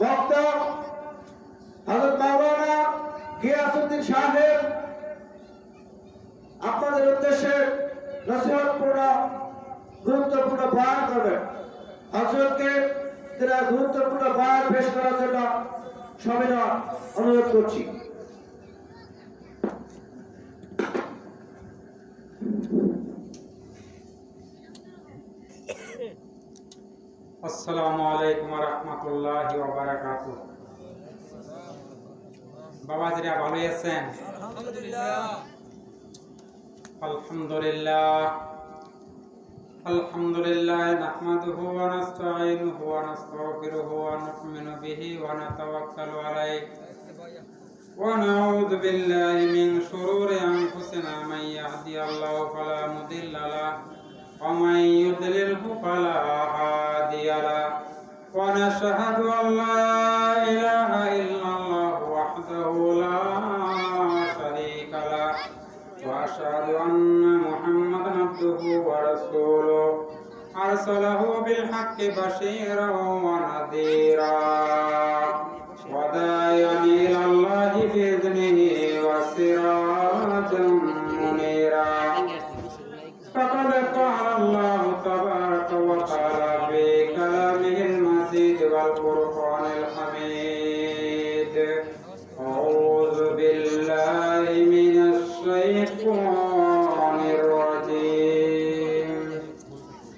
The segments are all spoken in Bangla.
বক্তা আপনাদের উদ্দেশ্যে গুরুত্বপূর্ণ বয়ান করবেন। হজরতকে তারা গুরুত্বপূর্ণ বয়ান পেশ করার জন্য সবিনয় অনুরোধ করছি। আসসালামু আলাইকুম রহমতুল্লাহ বারাকাতু বাবাজিরা ভালো আছেন? আলহামদুলিল্লাহ। আলহামদুলিল্লাহ। নাহমাদুহু ওয়া নাস্তাঈনুহু ওয়া নাস্তাগফিরুহু ওয়া নু'মিনু বিহি ওয়া নাতাওয়াক্কালু আলাইহি। ওয়া নাউযু বিল্লাহি মিন শুরুরি আনফুসিনা। মান ইয়াহদিহিল্লাহু ফালা মুদিল্লা ومن يضلله فلا هادي له ونشهد ان لا اله الا الله وحده لا شريك له واشهد ان محمدا عبده ورسوله ارسله بالحق بشيرا ونذيرا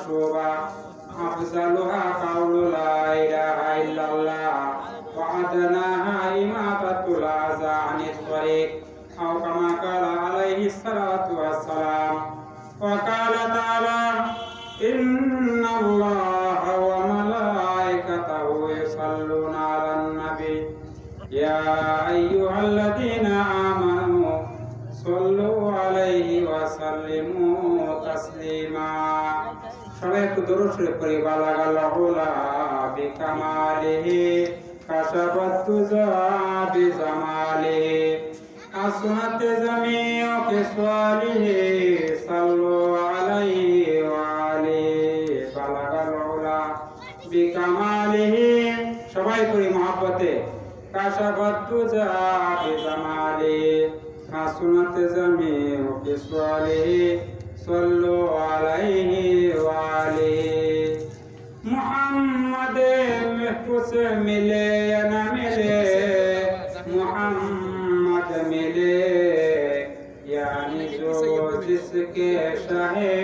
وسبعون شعبة أفضلها قول لا إله إلا الله وأدناها إماتة الأذى عن الطريق أو كما قال عليه الصلاة والسلام وقال تعالى إن الله وملائكته يصلون على النبي يا সবাই একটু দরুদ শরীফ পড়ি বালাগাল্লাহুলা বিকামালিহি কাশাবাত তুজা বিজামালিহি আসনাতে জামিউ কিসওয়ালিহি সাল্লু আলাইহি ওয়া আলিহি বালাগাল্লাহুলা বিকামালিহি সবাই করি মহব্বতে কাশাবাত তুজা বিজামালিহি আসনাতে জামিউ কিসওয়ালিহি صلوا عليه মিলে, না মিলে, মোহাম্মদ মিলে। यानी जो जिसके चाहे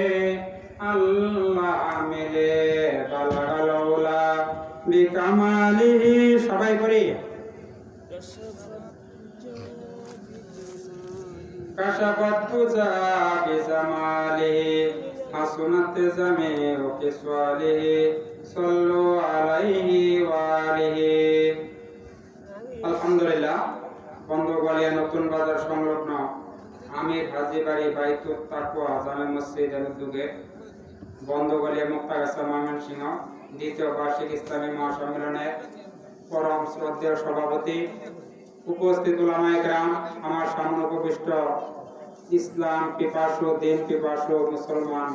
আল্লাহ মিলে। বিকামালিহি সবাই করি। হাসুনাতে জামে ওকে আলাইহি বাইতুত তাকুয়া জামে মসজিদ এর উদ্যোগে। মুক্তাগাছা ময়মনসিংহ, দ্বিতীয় বার্ষিক ইসলামী মহাসম্মেলনের পরম শ্রদ্ধেয় সভাপতি, উপস্থিত আমার সামনে উপবিষ্ট ইসলাম পিপাসু, দিন পিপাসু মুসলমান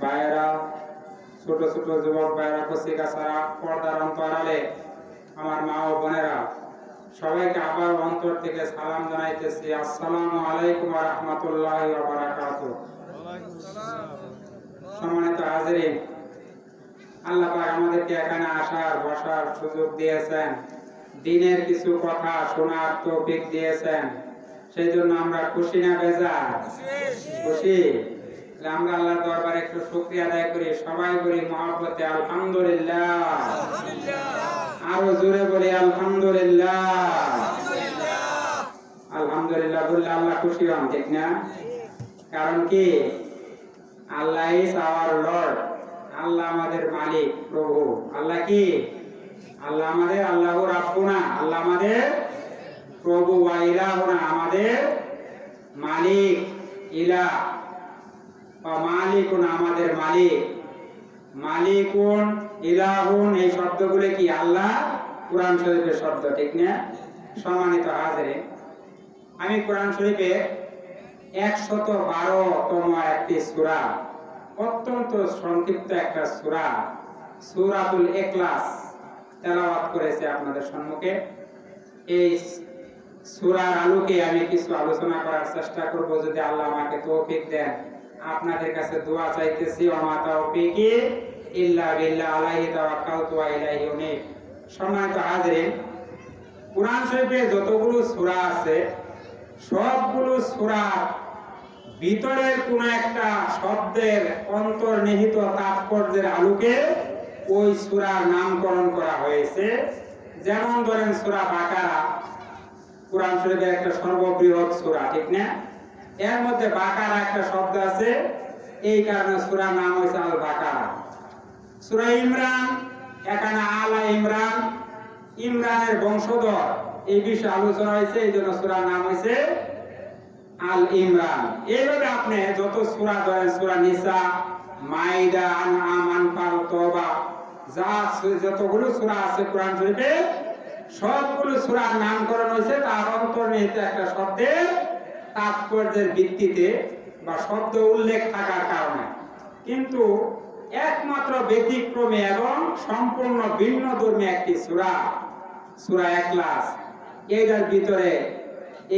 ভাইয়েরা, ছোট ছোট যুবক ভাইয়েরা কচিকাছাড়া পর্দার অন্তরালে আমার মা ও বোনেরা সবাইকে আবার অন্তর থেকে সালাম জানাইতেছি। আসসালামু আলাইকুম রাহমাতুল্লাহি সম্মানিত হাজিরিন, আল্লাহ আমাদেরকে এখানে আসার, বসার সুযোগ দিয়েছেন। দিনের কিছু কথা শোনার তৌফিক দিয়েছেন। সেই জন্য আমরা খুশি না বেজা খুশি? আমরা আল্লাহর দরবারে একটু শুকরিয়া আদায় করি। সবাই করি মহব্বতে আলহামদুলিল্লাহ। আরও জোরে বলি আলহামদুলিল্লাহ। আলহামদুলিল্লাহ। বললে আল্লাহ খুশি হন ঠিক না? কারণ কি? Allah is our lord. Allah আমাদের মালিক প্রভু। আল্লাহ কি? আল্লাহ আমাদের আল্লাহ রাব্বুনা। আল্লাহ আমাদের প্রভু বা ইলাহুনা আমাদের মালিক ইলা বা মালিকুন আমাদের মালিক। মালিকুন ইলাহুন, এই শব্দগুলো কি আল্লাহ? কোরআন শরীফের শব্দ, ঠিক না? সম্মানিত হাজরে আমি কোরআন শরীফে একশত বারোতম একটি সূরা, অত্যন্ত সংক্ষিপ্ত একটা সূরা, সূরাতুল ইখলাস, তেলাওয়াত করেছে আপনাদের সম্মুখে। এই সূরার আলোকে আমি কিছু আলোচনা করার চেষ্টা করব, যদি আল্লাহ আমাকে তৌফিক দেন। আপনাদের কাছে দোয়া চাইতেছি, ওমা তাওফিকি ইল্লা বিল্লাহ, আলাইহি তাওয়াক্কালতু ওয়া ইলাইহি উনীব। সম্মানিত হাজিরিন, কোরআন শরীফে যতগুলো সূরা আছে, সবগুলো সূরা ভিতরের কোন একটা শব্দের অন্তর্নিহিত তাৎপর্যের আলোকে ওই সূরার নামকরণ করা হয়েছে। যেমন ধরেন সূরা বাকারা, কোরআন শরীফের একটা সর্ববৃহৎ সূরা, ঠিক না? এর মধ্যে বাকারা একটা শব্দ আছে, এই কারণে সূরার নাম হয়েছে আল বাকারা সূরা ইমরান, এখানে আলা ইমরান, ইমরানের বংশধর। এই বিষয়ে আলোচনা হয়েছে, এই জন্য সূরার নাম হয়েছে আল ইমরান। এইভাবে আপনি যত সূরা ধরেন, সূরা নিসা, মাইদা, আনআম, আনফাল, তওবা, যা যতগুলো সূরা আছে কোরআন শরীফে, সবগুলো সূরার নামকরণ হয়েছে, তার অন্তর্নিহিত একটা শব্দের তাৎপর্যের ভিত্তিতে বা শব্দ উল্লেখ থাকার কারণে। কিন্তু একমাত্র ব্যতিক্রমে এবং সম্পূর্ণ ভিন্ন ধর্মী একটি সূরা সূরা একলাস এটার ভিতরে,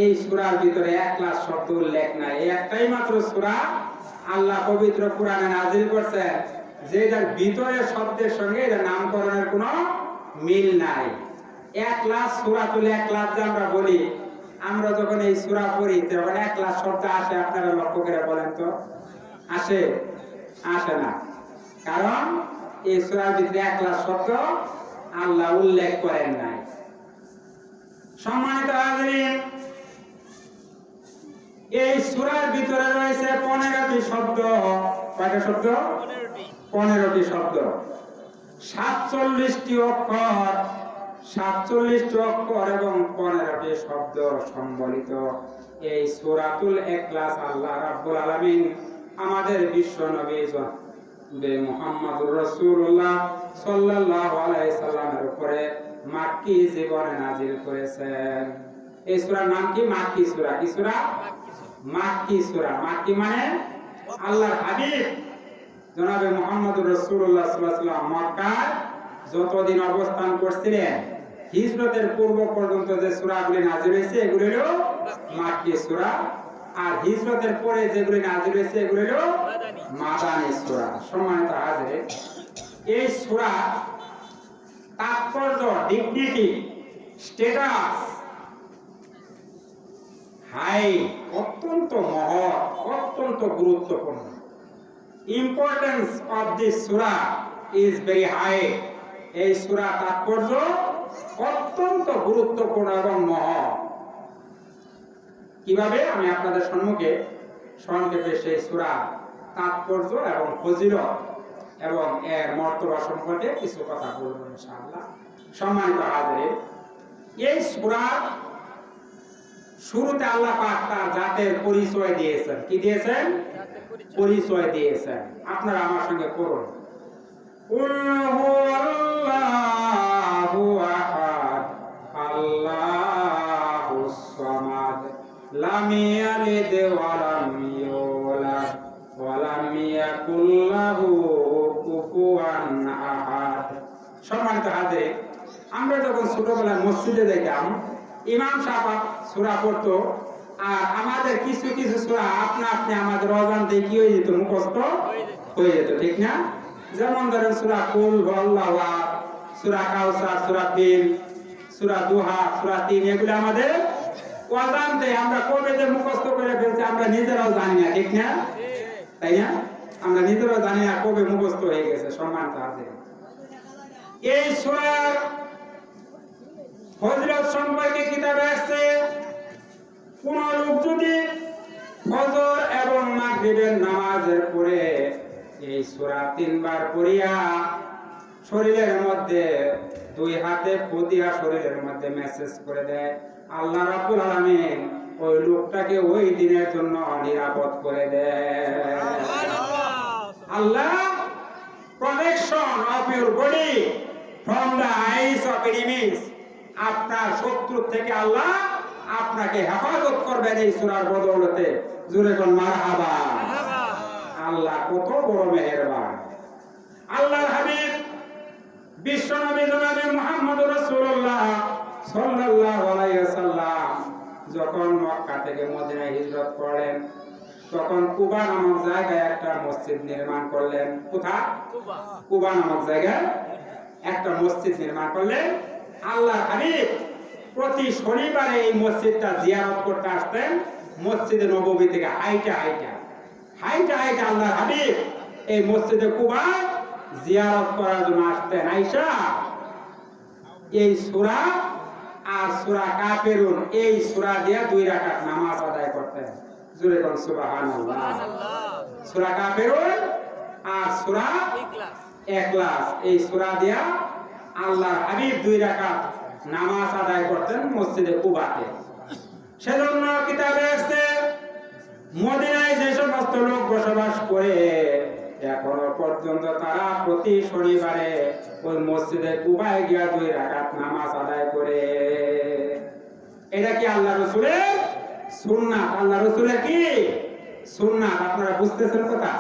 এই সূরার ভিতরে একলাস শব্দ উল্লেখ নাই। একটাই মাত্র সূরা আল্লাহ পবিত্র কোরআনে নাজিল করছেন। যে এটার ভিতরে শব্দের সঙ্গে এটার নামকরণের কোনো মিল নাই। এক লাখ সূরা তুলে এক লাখ যে আমরা বলি, আমরা যখন এই সূরা পড়ি, তখন এক লাখ শব্দ আসে, আপনারা লক্ষ্য করে বলেন তো? আসে? আসে না। কারণ এই সূরার ভিতরে এক লাখ শব্দ আল্লাহ উল্লেখ করেন নাই। সম্মানিত হাজরিন, এই সূরার ভিতরে রয়েছে পনেরোটি শব্দ। কয়টা শব্দ? পনেরোটি শব্দ। সাতচল্লিশটি অক্ষর সাতচল্লিশটি অক্ষর এবং পনেরোটি শব্দ সম্বলিত এই সূরাতুল ইখলাস আল্লাহ রাব্বুল আলামিন আমাদের বিশ্ব নবী বে মুহাম্মদুর রাসূলুল্লাহ সাল্লাল্লাহু আলাইহি সাল্লামের উপরে মাক্কি জীবনে নাজিল করেছেন। এই সূরার নাম কি? মাক্কি সূরা। কি সূরা? মাক্কি সূরা। মাক্কি মানে আল্লাহর হাবিব। জনাবে মোহাম্মদুর আলাইহি ওয়াসাল্লাম মক্কায় যতদিন অবস্থান করছিলেন, হিজরতের পূর্ব পর্যন্ত যে সূরাগুলি নাযিল হয়েছে, এগুলো হলো মাক্কি সূরা। আর হিজরতের পরে যেগুলি নাযিল হয়েছে, এগুলো হলো মাদানী সূরা। সম্মানিত হাজির, এই সূরা তাৎপর্য ডিগনিটি স্ট্যাটাস হাই অত্যন্ত মহৎ, অত্যন্ত গুরুত্বপূর্ণ। Importance of this surah is very high এই সূরা তাৎপর্য অত্যন্ত গুরুত্বপূর্ণ এবং মহৎ। কীভাবে আমি আপনাদের সম্মুখে সংক্ষেপে সেই সূরা তাৎপর্য এবং ফজিলত এবং এর মর্তবা সম্পর্কে কিছু কথা বলব ইনশাআল্লাহ। সম্মানিত হাজির এই সূরা শুরুতে আল্লাহ পাক তার জাতের পরিচয় দিয়েছেন। কি দিয়েছেন? পরিচয়। দিয়েছেন। আপনারা আমার সঙ্গে করুন لم يلد ولم يولد ولم يكن له كفوا أحد সম্মানিত হাজির আমরা যখন ছোটবেলায় মসজিদে যেতাম ইমাম সাহেব সূরা পড়তো আর আমাদের কিছু কিছু সূরা আপনা আপনি আমাদের অজান্তে কি হয়ে যেত মুখস্থ হয়ে যেত ঠিক না যেমন ধরেন সূরা কুল আল্লাহু আহাদ সূরা কাউসার সূরা তিন সূরা দুহা সূরা তিন এগুলো আমাদের অজান্তে আমরা কবে মুখস্থ করে ফেলছি, আমরা নিজেরাও জানি না, ঠিক না? তাই না? আমরা নিজেরাও জানি না কবে মুখস্থ হয়ে গেছে সম্মান আছে এই সূরার ফজলত সম্পর্কে কিতাবে আসছে, কোন লোক যদি ফজর এবং মাগরিবের নামাজের পরে এই সূরা তিনবার পড়িয়া শরীরের মধ্যে দুই হাতে পুতিয়া শরীরের মধ্যে মেসেজ করে দেয় আল্লাহ রাব্বুল আলামিন ওই লোকটাকে ওই দিনের জন্য নিরাপদ করে দেয় Allah protection of your body from the eyes of enemies আপনার শত্রু থেকে আল্লাহ আপনাকে হেফাজত করবেন এই সূরার বদৌলতে। জুরে কোন মারহাবা। আল্লাহ কত বড় মেহেরবান। আল্লাহর হাবিব বিশ্ব নবী জনাবে মুহাম্মদ রাসূলুল্লাহ সাল্লাল্লাহু আলাইহি ওয়াসাল্লাম যখন মক্কা থেকে মদিনায় হিজরত করলেন তখন কুবা নামক জায়গায় একটা মসজিদ নির্মাণ করলেন। কোথা কুবা। নামক জায়গায় একটা মসজিদ নির্মাণ করলেন। আল্লাহ হাবিব প্রতি শনিবারে এই মসজিদটা জিয়ারত করতে আসতেন মসজিদে নববী থেকে হাইটা হাইটা। হাইটা হাইটা আল্লাহ হাবিব এই মসজিদে কুবা জিয়ারত করার জন্য আসতেন। আইসা এই সূরা আর সূরা কাফিরুন এই সূরা দিয়ে দুই রাকাত নামাজ আদায় করতেন। কোন সুবহানাল্লাহ। সূরা কাফিরুন আর সূরা ইখলাস। এই সূরা দিয়া আল্লাহর হাবিব দুই রাকাত নামাজ আদায় করতেন মসজিদে কুবাতে। সেজন্য কিতাবে আছে মদিনায় যে সমস্ত লোক বসবাস করে এখনও পর্যন্ত তারা প্রতি শনিবারে ওই মসজিদে কুবায় গিয়া দুই রাকাত নামাজ আদায় করে। এটা কি আল্লাহ রসুলের সুন্নাত? আল্লাহ রসুলের কি সুন্নাত? আপনারা বুঝতেছেন কথা?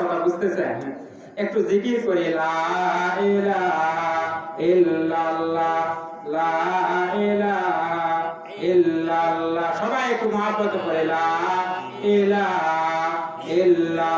কথা বুঝতেছেন? একটু জিকির করি লা ইলাহা ইল্লাল্লাহ লা ইলাহা ইল্লাল্লাহ। সবাই একটু মহব্বত করে লা ইলাহা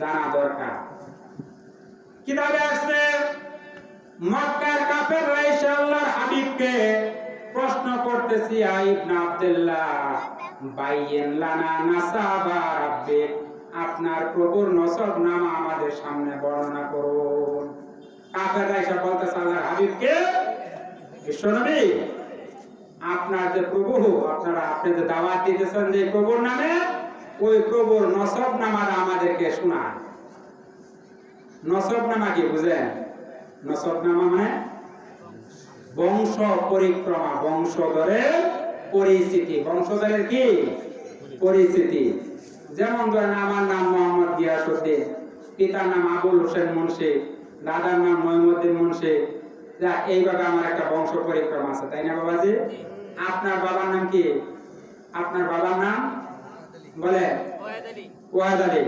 জানা দরকার। কিতাবে আছে মক্কার কাফেররা এসে আল্লাহর হাবিবকে প্রশ্ন করতেছি ইয়া ইবনে আব্দুল্লাহ, বাইয়েন লানা নাসাবা রাব্বিক আপনার প্রভুর নসব নাম আমাদের সামনে বর্ণনা করুন। কাফেররা এসে বলতেছে, আল্লাহর হাবিবকে? বিশ্বনবী আপনার যে প্রভু, আপনারা, আপনি যে দাওয়াত দিতেছেন যে প্রভুর নামে ওই প্রভুর নসব নামাটা আমাদেরকে শোনান নসব নামা কি বুঝেন নসব নামা মানে বংশ পরিক্রমা, বংশধরের পরিচিতি। বংশধরের কি? পরিচিতি। যেমন ধরেন আমার নাম মোহাম্মদ গিয়াসুদ্দিন পিতার নাম আবুল হোসেন মুন্সি, দাদার নাম মহিমুদ্দিন মুন্সি। যা এইভাবে আমার একটা বংশ পরিক্রমা আছে, তাই না বাবাজি? আপনার বাবার নাম কি? আপনার বাবার নাম বলে ওয়াদ আলী